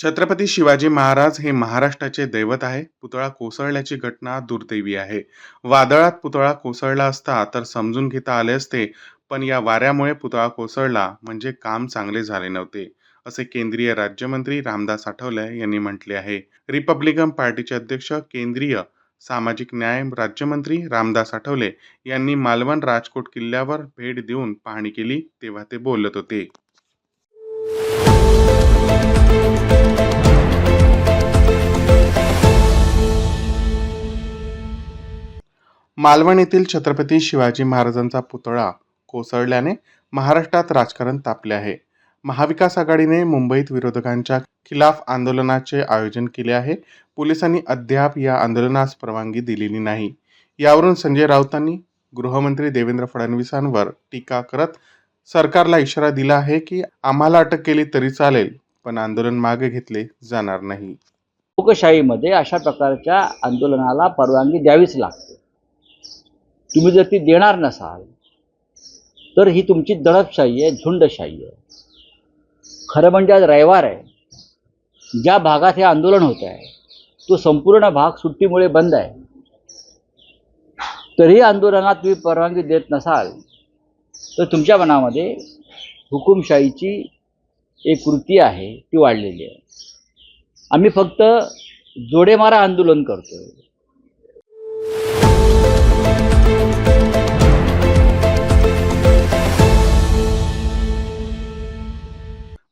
छत्रपती शिवाजी महाराज हे महाराष्ट्राचे दैवत आहे. पुतळा कोसळल्याची घटना दुर्दैवी आहे. वादळात पुतळा कोसळला असता तर समजून घेता आले असते. पण या वाऱ्यामुळे पुतळा कोसळला म्हणजे काम चांगले झाले नव्हते असे केंद्रीय राज्यमंत्री रामदास आठवले यांनी म्हटले आहे. रिपब्लिकन पार्टीचे अध्यक्ष केंद्रीय सामाजिक न्याय राज्यमंत्री रामदास आठवले यांनी मालवण राजकोट किल्ल्यावर भेट देऊन पाहणी केली तेव्हा ते बोलत होते. मालवण येथील छत्रपती शिवाजी महाराजांचा पुतळा कोसळल्याने महाराष्ट्रात राजकारण तापले आहे. महाविकास आघाडीने मुंबईत विरोधकांच्या खिलाफ आंदोलनाचे आयोजन केले आहे. पोलिसांनी अद्याप या आंदोलनास परवानगी दिलेली नाही. यावरून संजय राऊतांनी गृहमंत्री देवेंद्र फडणवीसांवर टीका करत सरकारला इशारा दिला आहे की आम्हाला अटक केली तरी चालेल पण आंदोलन मागे घेतले जाणार नाही. लोकशाहीमध्ये अशा प्रकारच्या आंदोलनाला परवानगी द्यावीच लागते. तुम्ही जर ती देणार नसाल तर ही तुमची दडपशाही आहे झुंडशाही आहे. खरं म्हणजे आज रविवार आहे. ज्या भागात हे आंदोलन होत आहे तो संपूर्ण भाग सुट्टीमुळे बंद आहे. तरी आंदोलनात तुम्ही परवानगी देत नसाल तर तुमच्या मनामध्ये हुकुमशाहीची एक कृती आहे ती वाढलेली आहे. आम्ही फक्त जोडेमारा आंदोलन करतो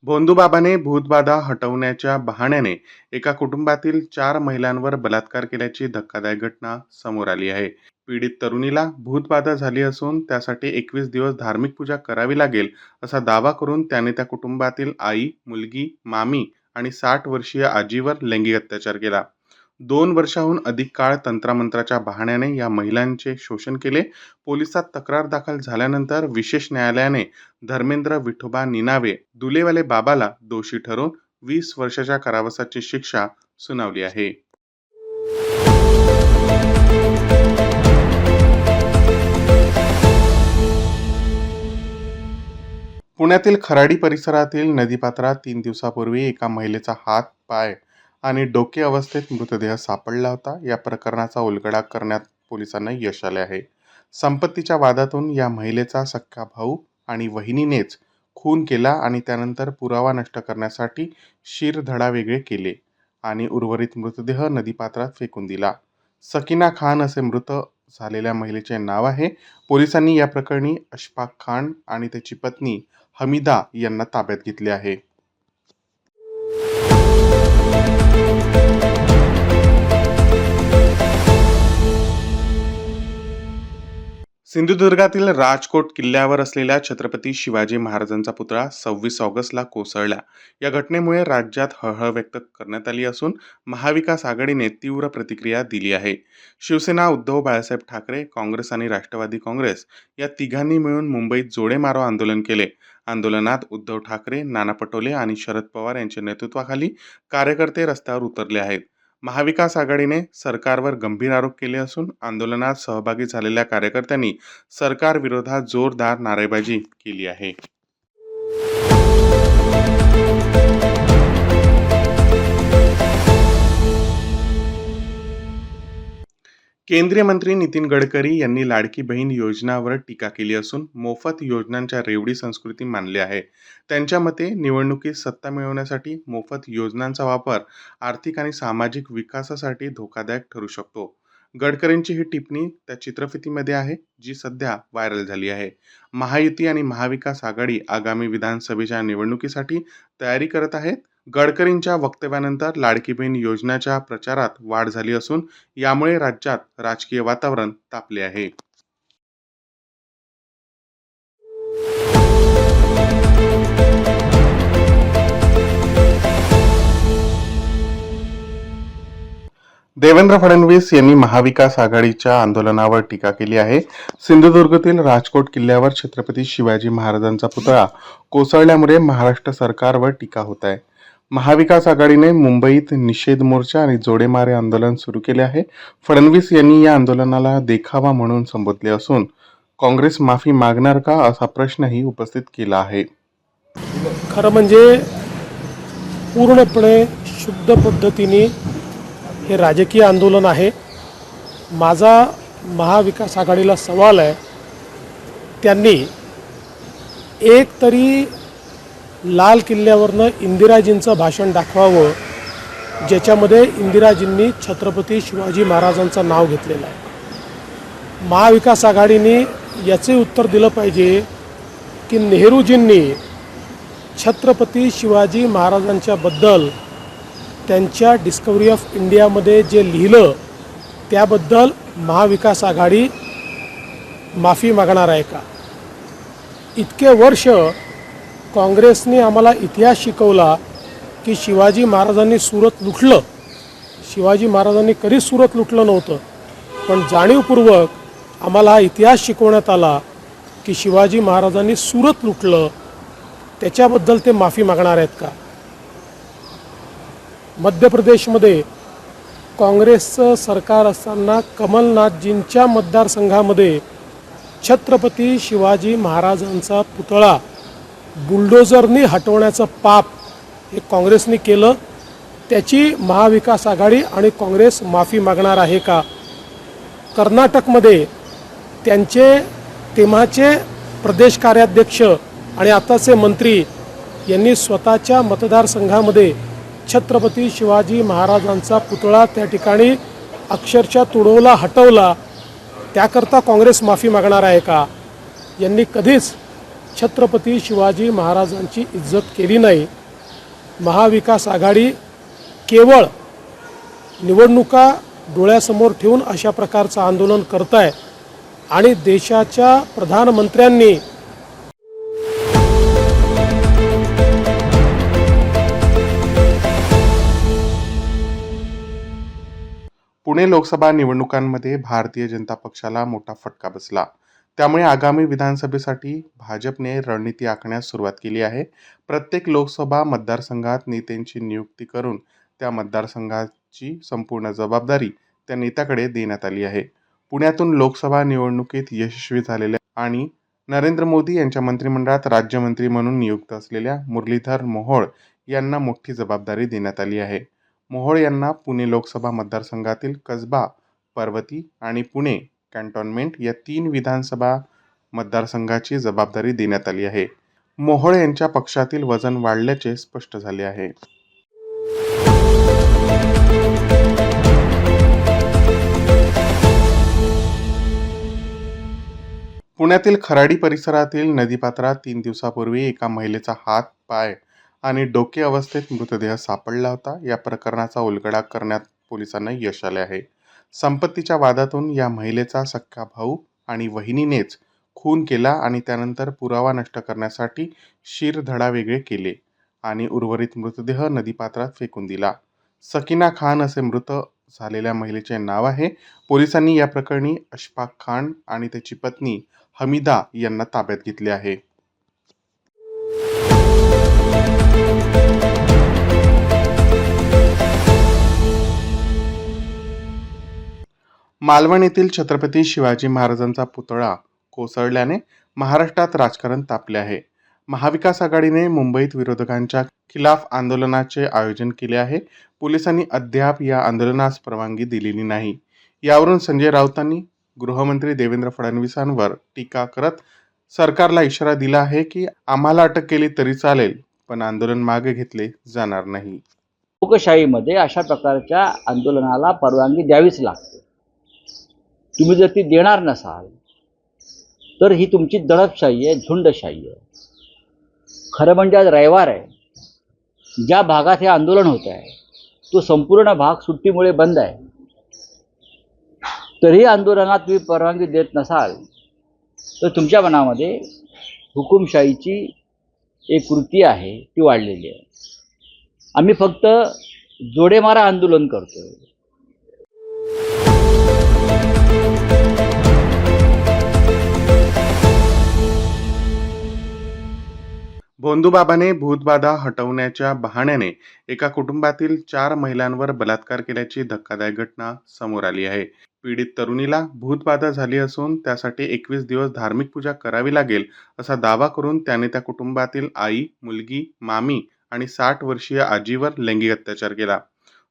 भोंदूबाबाने भूतबाधा हटवण्याच्या बहाण्याने एका कुटुंबातील चार महिलांवर बलात्कार केल्याची धक्कादायक घटना समोर आली आहे. पीडित तरुणीला भूतबाधा झाली असून त्यासाठी एकवीस दिवस धार्मिक पूजा करावी लागेल असा दावा करून त्याने त्या कुटुंबातील आई मुलगी मामी आणि साठ वर्षीय आजीवर लैंगिक अत्याचार केला. दोन वर्षाहून अधिक काळ तंत्रामंत्राच्या बहाण्याने या महिलांचे शोषण केले. पोलिसात तक्रार दाखल झाल्यानंतर विशेष न्यायालयाने धर्मेंद्र विठोबा निनावे दुलेवाले बाबाला दोषी ठरवून वीस वर्षाच्या कारावासाची शिक्षा सुनावली आहे. पुण्यातील खराडी परिसरातील नदीपात्रात तीन दिवसापूर्वी एका महिलेचा हात पाय आणि डोके अवस्थेत मृतदेह सापडला होता. या प्रकरणाचा उलगडा करण्यात पोलिसांना यश आले आहे. संपत्तीच्या वादातून या महिलेचा सख्खा भाऊ आणि वहिनीनेच खून केला आणि त्यानंतर पुरावा नष्ट करण्यासाठी शिरधडा वेगळे केले आणि उर्वरित मृतदेह नदीपात्रात फेकून दिला. सकीना खान असे मृत झालेल्या महिलेचे नाव आहे. पोलिसांनी या प्रकरणी अशफाक खान आणि त्याची पत्नी हमीदा यांना ताब्यात घेतले आहे. सिंधुदुर्गातील राजकोट किल्ल्यावर असलेल्या छत्रपती शिवाजी महाराजांचा पुतळा सव्वीस ऑगस्टला कोसळला. या घटनेमुळे राज्यात हळहळ व्यक्त करण्यात आली असून महाविकास आघाडीने तीव्र प्रतिक्रिया दिली आहे. शिवसेना उद्धव बाळासाहेब ठाकरे काँग्रेस आणि राष्ट्रवादी काँग्रेस या तिघांनी मिळून मुंबईत जोडे मारो आंदोलन केले. आंदोलनात उद्धव ठाकरे नाना पटोले आणि शरद पवार यांच्या नेतृत्वाखाली कार्यकर्ते रस्त्यावर उतरले आहेत. महाविकास आघाडीने सरकारवर गंभीर आरोप केले असून आंदोलनात सहभागी झालेल्या कार्यकर्त्यांनी सरकार विरोधात जोरदार नारेबाजी केली आहे. केंद्रीय मंत्री नितीन गडकरी यांनी लाडकी बहीण योजनावर टीका केली असून मोफत योजनांच्या रेवडी संस्कृती मानली आहे. त्यांच्या मते निवडणुकीत सत्ता मिळवण्यासाठी मोफत योजनांचा वापर आर्थिक आणि सामाजिक विकासासाठी धोकादायक ठरू शकतो. गडकरींची ही टिप्पणी त्या चित्रफितीमध्ये आहे जी सध्या व्हायरल झाली आहे. महायुती आणि महाविकास आघाडी आगामी विधानसभेच्या निवडणुकीसाठी तयारी करत आहेत. गडकरींच्या वक्तव्यानंतर लाडकी बहीण योजनाच्या प्रचारात वाढ झाली असून यामुळे राज्यात राजकीय वातावरण तापले आहे. देवेंद्र फडणवीस यांनी महाविकास आघाडीच्या आंदोलनावर टीका केली आहे. सिंधुदुर्गातील राजकोट किल्ल्यावर छत्रपती शिवाजी महाराजांचा पुतळा कोसळल्यामुळे महाराष्ट्र सरकारवर टीका होत आहे. महाविकास आघाडीने मुंबईत निषेध मोर्चा आणि जोडेमारे आंदोलन सुरू केले आहे. फडणवीस यांनी या आंदोलनाला देखावा म्हणून संबोधले असून काँग्रेस माफी मागणार का असा प्रश्नही उपस्थित केला आहे. खरं म्हणजे पूर्णपणे शुद्ध पद्धतीने हे राजकीय आंदोलन आहे. माझा महाविकास आघाडीला सवाल आहे. त्यांनी एक तरी लाल किल्ल्यावरनं इंदिराजींचं भाषण दाखवावं ज्याच्यामध्ये इंदिराजींनी छत्रपती शिवाजी महाराजांचं नाव घेतलेलं आहे. महाविकास आघाडीने याचे उत्तर दिलं पाहिजे की नेहरूजींनी छत्रपती शिवाजी महाराजांच्याबद्दल त्यांच्या डिस्कवरी ऑफ इंडियामध्ये जे लिहिलं त्याबद्दल महाविकास आघाडी माफी मागणार आहे का? इतके वर्ष काँग्रेसने आम्हाला इतिहास शिकवला की शिवाजी महाराजांनी सुरत लुटलं. शिवाजी महाराजांनी कधीच सुरत लुटलं नव्हतं. पण जाणीवपूर्वक आम्हाला हा इतिहास शिकवण्यात आला की शिवाजी महाराजांनी सुरत लुटलं. त्याच्याबद्दल ते माफी मागणार आहेत का? मध्य प्रदेशमध्ये काँग्रेसचं सरकार असताना कमलनाथजींच्या मतदारसंघामध्ये छत्रपती शिवाजी महाराजांचा पुतळा बुलडोझरनी हटवण्याचं पाप हे काँग्रेसने केलं. त्याची महाविकास आघाडी आणि काँग्रेस माफी मागणार आहे का? कर्नाटकमध्ये त्यांचे तेव्हाचे प्रदेश कार्याध्यक्ष आणि आताचे मंत्री यांनी स्वतःच्या मतदारसंघामध्ये छत्रपती शिवाजी महाराजांचा पुतळा त्या ठिकाणी अक्षरशः तुडवला हटवला. त्याकरता काँग्रेस माफी मागणार आहे का? यांनी कधीच छत्रपती शिवाजी महाराजांची इज्जत केली नाही. महाविकास आघाडी केवळ निवडणुका डोळ्यासमोर ठेवून अशा प्रकारचं आंदोलन करत आहे आणि देशाच्या प्रधानमंत्र्यांनी पुणे लोकसभा निवडणुकांमध्ये भारतीय जनता पक्षाला मोठा फटका बसला. त्यामुळे आगामी विधानसभेसाठी भाजपने रणनीती आखण्यास सुरुवात केली आहे. प्रत्येक लोकसभा मतदारसंघात नेत्यांची नियुक्ती करून त्या मतदारसंघाची संपूर्ण जबाबदारी त्या नेत्याकडे देण्यात आली आहे. पुण्यातून लोकसभा निवडणुकीत यशस्वी झालेल्या आणि नरेंद्र मोदी यांच्या मंत्रिमंडळात राज्यमंत्री म्हणून नियुक्त असलेल्या मुरलीधर मोहोळ यांना मोठी जबाबदारी देण्यात आली आहे. मोहोळ यांना पुणे लोकसभा मतदारसंघातील कसबा पर्वती आणि पुणे कॅन्टॉन्मेंट या तीन विधानसभा मतदारसंघाची जबाबदारी देण्यात आली आहे. मोहोळ यांच्या पक्षातील वजन वाढल्याचे स्पष्ट झाले आहे. पुण्यातील खराडी परिसरातील नदीपात्रात तीन दिवसापूर्वी एका महिलेचा हात पाय आणि डोके अवस्थेत मृतदेह सापडला होता. या प्रकरणाचा उलगडा करण्यात पोलिसांना यश आले आहे. संपत्तीच्या वादातून या महिलेचा सख्खा भाऊ आणि वहिनीनेच खून केला आणि त्यानंतर पुरावा नष्ट करण्यासाठी शिरधडा वेगळे केले आणि उर्वरित मृतदेह नदीपात्रात फेकून दिला. सकीना खान असे मृत झालेल्या महिलेचे नाव आहे. पोलिसांनी या प्रकरणी अशफाक खान आणि त्याची पत्नी हमीदा यांना ताब्यात घेतले आहे. मालवण येथील छत्रपती शिवाजी महाराजांचा पुतळा कोसळल्याने महाराष्ट्रात राजकारण तापले आहे. महाविकास आघाडीने मुंबईत विरोधकांच्या खिलाफ आंदोलनाचे आयोजन केले आहे. पोलिसांनी अद्याप या आंदोलनास परवानगी दिलेली नाही. यावरून संजय राऊतांनी गृहमंत्री देवेंद्र फडणवीसांवर टीका करत सरकारला इशारा दिला आहे की आम्हाला अटक केली तरी चालेल पण आंदोलन मागे घेतले जाणार नाही. लोकशाहीमध्ये अशा प्रकारच्या आंदोलनाला परवानगी द्यावीच लागते. तुम्ही जर ती देणार नसाल तर ही तुमची दडपशाही आहे झुंडशाही आहे. खरं म्हणजे आज रविवार आहे. ज्या भागात हे आंदोलन होत आहे तो संपूर्ण भाग सुट्टीमुळे बंद आहे. तरी आंदोलनात तुम्ही परवानगी देत नसाल तर तुमच्या मनामध्ये हुकुमशाहीची एक कृती आहे ती वाढलेली आहे. आम्ही फक्त जोडेमारा आंदोलन करतो भोंदूबाबाने भूतबाधा हटवण्याच्या बहाण्याने एका कुटुंबातील चार महिलांवर बलात्कार केल्याची धक्कादायक घटना समोर आली आहे. पीडित तरुणीला भूतबाधा झाली असून त्यासाठी एकवीस दिवस धार्मिक पूजा करावी लागेल असा दावा करून त्याने त्या कुटुंबातील आई मुलगी मामी आणि साठ वर्षीय आजीवर लैंगिक अत्याचार केला.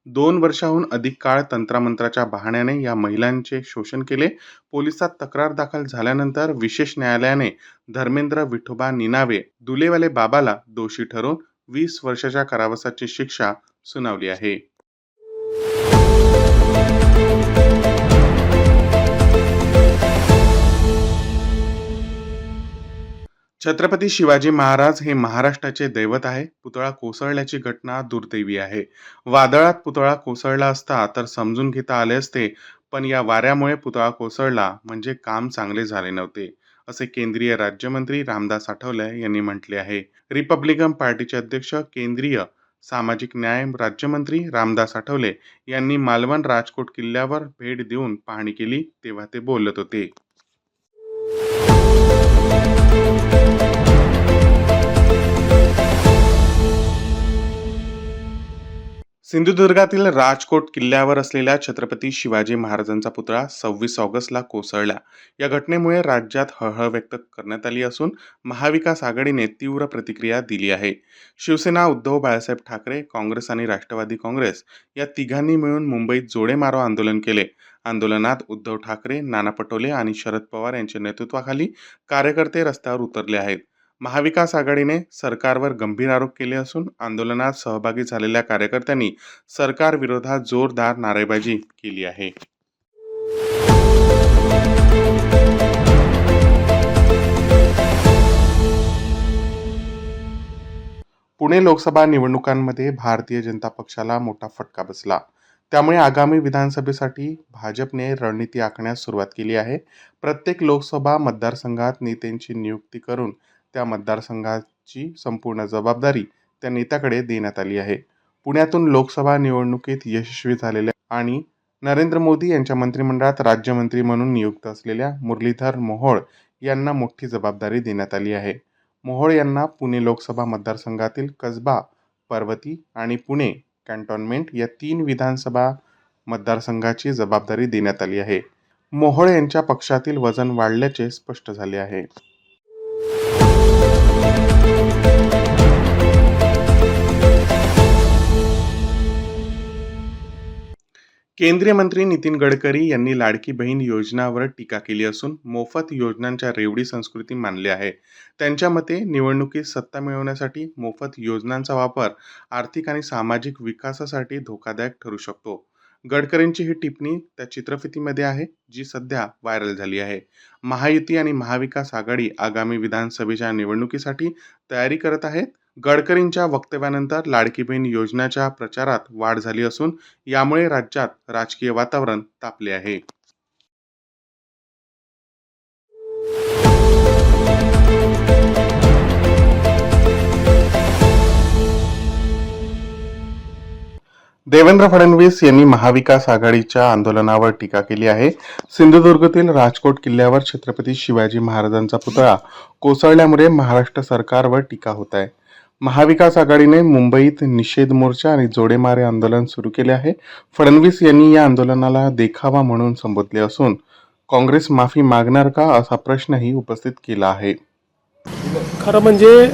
दोन वर्षाहून अधिक काळ तंत्रामंत्राच्या बहाण्याने या महिलांचे शोषण केले. पोलिसात तक्रार दाखल झाल्यानंतर विशेष न्यायालयाने धर्मेंद्र विठोबा निनावे दुलेवाले बाबाला दोषी ठरवून वीस वर्षाच्या कारावासाची शिक्षा सुनावली आहे. छत्रपती शिवाजी महाराज हे महाराष्ट्राचे दैवत आहे. पुतळा कोसळल्याची घटना दुर्दैवी आहे. वादळात पुतळा कोसळला असता तर समजून घेता आले असते पण या वाऱ्यामुळे पुतळा कोसळला म्हणजे काम चांगले झाले नव्हते असे केंद्रीय राज्यमंत्री रामदास आठवले यांनी म्हटले आहे. रिपब्लिकन पार्टीचे अध्यक्ष केंद्रीय सामाजिक न्याय राज्यमंत्री रामदास आठवले यांनी मालवण राजकोट किल्ल्यावर भेट देऊन पाहणी केली तेव्हा ते बोलत होते. सिंधुदुर्गातील राजकोट किल्ल्यावर असलेल्या छत्रपती शिवाजी महाराजांचा पुतळा सव्वीस ऑगस्टला कोसळला. या घटनेमुळे राज्यात हळहळ व्यक्त करण्यात आली असून महाविकास आघाडीने तीव्र प्रतिक्रिया दिली आहे. शिवसेना उद्धव बाळासाहेब ठाकरे काँग्रेस आणि राष्ट्रवादी काँग्रेस या तिघांनी मिळून मुंबईत जोडे मारो आंदोलन केले. आंदोलनात उद्धव ठाकरे नाना पटोले आणि शरद पवार यांच्या नेतृत्वाखाली कार्यकर्ते रस्त्यावर उतरले आहेत. महाविकास आघाडीने सरकारवर गंभीर आरोप केले असून आंदोलनात सहभागी झालेल्या कार्यकर्त्यांनी सरकार विरोधात जोरदार नारेबाजी केली आहे. पुणे लोकसभा निवडणुकांमध्ये भारतीय जनता पक्षाला मोठा फटका बसला. त्यामुळे आगामी विधानसभेसाठी भाजपने रणनीती आखण्यास सुरुवात केली आहे. प्रत्येक लोकसभा मतदारसंघात नेत्यांची नियुक्ती करून त्या मतदारसंघाची संपूर्ण जबाबदारी त्या नेत्याकडे देण्यात आली आहे. पुण्यातून लोकसभा निवडणुकीत यशस्वी झालेल्या आणि नरेंद्र मोदी यांच्या मंत्रिमंडळात राज्यमंत्री म्हणून नियुक्त असलेल्या मुरलीधर मोहोळ यांना मोठी जबाबदारी देण्यात आली आहे. मोहोळ यांना पुणे लोकसभा मतदारसंघातील कसबा पर्वती आणि पुणे कॅन्टॉनमेंट या तीन विधानसभा मतदारसंघाची जबाबदारी देण्यात आली आहे. मोहोळ यांच्या पक्षातील वजन वाढल्याचे स्पष्ट झाले आहे. केंद्रीय मंत्री नितीन गडकरी यांनी लाडकी बहीण योजनावर टीका केली असून मोफत योजनांच्या रेवडी संस्कृती मानली आहे. त्यांच्या मते निवडणुकीत सत्ता मिळवण्यासाठी मोफत योजनांचा वापर आर्थिक आणि सामाजिक विकासासाठी धोकादायक ठरू शकतो. गडकरींची ही टिप्पणी त्या चित्रफितीमध्ये आहे जी सध्या व्हायरल झाली आहे. महायुती आणि महाविकास आघाडी आगामी विधानसभेच्या निवडणुकीसाठी तयारी करत आहेत. गडकरींच्या वक्तव्यानंतर लाडकी बहीण योजनाच्या प्रचारात वाढ झाली असून यामुळे राज्यात राजकीय वातावरण तापले आहे. देवेंद्र फडणवीस यांनी महाविकास आघाडीच्या आंदोलनावर टीका केली आहे. सिंधुदुर्गातील राजकोट किल्ल्यावर छत्रपती शिवाजी महाराजांचा पुतळा कोसळल्यामुळे महाराष्ट्र सरकारवर टीका होत आहे. महाविकास आघाडीने मुंबईत निषेध मोर्चा आणि जोडेमारे आंदोलन सुरू केले आहे. फडणवीस यांनी या आंदोलनाला देखावा म्हणून संबोधले असून काँग्रेस माफी मागणार का असा प्रश्नही उपस्थित केला आहे. खरं म्हणजे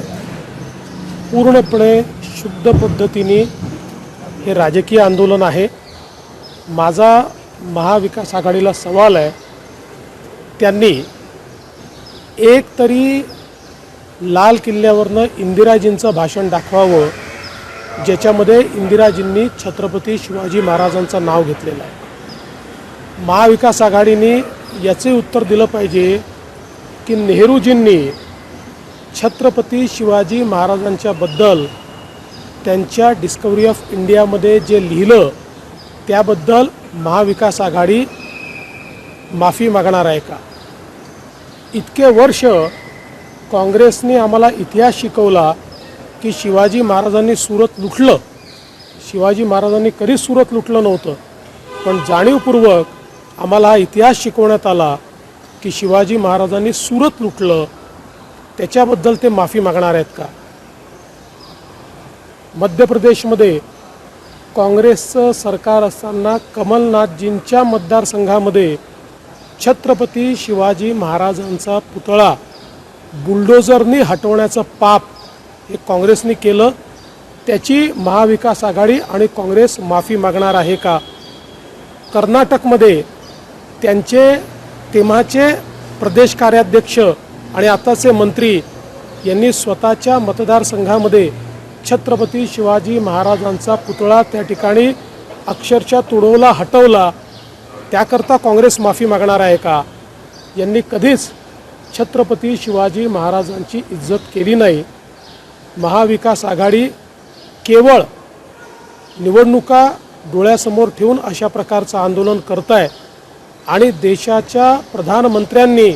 पूर्णपणे शुद्ध पद्धतीने हे राजकीय आंदोलन आहे. माझा महाविकास आघाडीला सवाल आहे. त्यांनी एक तरी लाल किल्ल्यावरनं इंदिराजींचं भाषण दाखवावं ज्याच्यामध्ये इंदिराजींनी छत्रपती शिवाजी महाराजांचं नाव घेतलेलं आहे. महाविकास आघाडीने याचे उत्तर दिलं पाहिजे की नेहरूजींनी छत्रपती शिवाजी महाराजांच्याबद्दल त्यांच्या डिस्कवरी ऑफ इंडियामध्ये जे लिहिलं त्याबद्दल महाविकास आघाडी माफी मागणार आहे का? इतके वर्ष काँग्रेसने आम्हाला इतिहास शिकवला की शिवाजी महाराजांनी सुरत लुटलं. शिवाजी महाराजांनी कधीच सुरत लुटलं नव्हतं. पण जाणीवपूर्वक आम्हाला हा इतिहास शिकवण्यात आला की शिवाजी महाराजांनी सुरत लुटलं. त्याच्याबद्दल ते माफी मागणार आहेत का? मध्य प्रदेशमध्ये काँग्रेसचं सरकार असताना कमलनाथजींच्या मतदारसंघामध्ये छत्रपती शिवाजी महाराजांचा पुतळा बुलडोझरनी हटवण्याचं पाप हे काँग्रेसने केलं. त्याची महाविकास आघाडी आणि काँग्रेस माफी मागणार आहे का? कर्नाटकमध्ये त्यांचे तेव्हाचे प्रदेश कार्याध्यक्ष आणि आताचे मंत्री यांनी स्वतःच्या मतदारसंघामध्ये छत्रपती शिवाजी महाराजांचा पुतळा त्या ठिकाणी अक्षरशः तुडवला हटवला. त्याकरता काँग्रेस माफी मागणार आहे का? यांनी कधीच छत्रपती शिवाजी महाराजांची इज्जत केली नाही. महाविकास आघाडी केवळ निवडणुका डोळ्यासमोर ठेवून अशा प्रकारचं आंदोलन करत आहे आणि देशाच्या प्रधानमंत्र्यांनी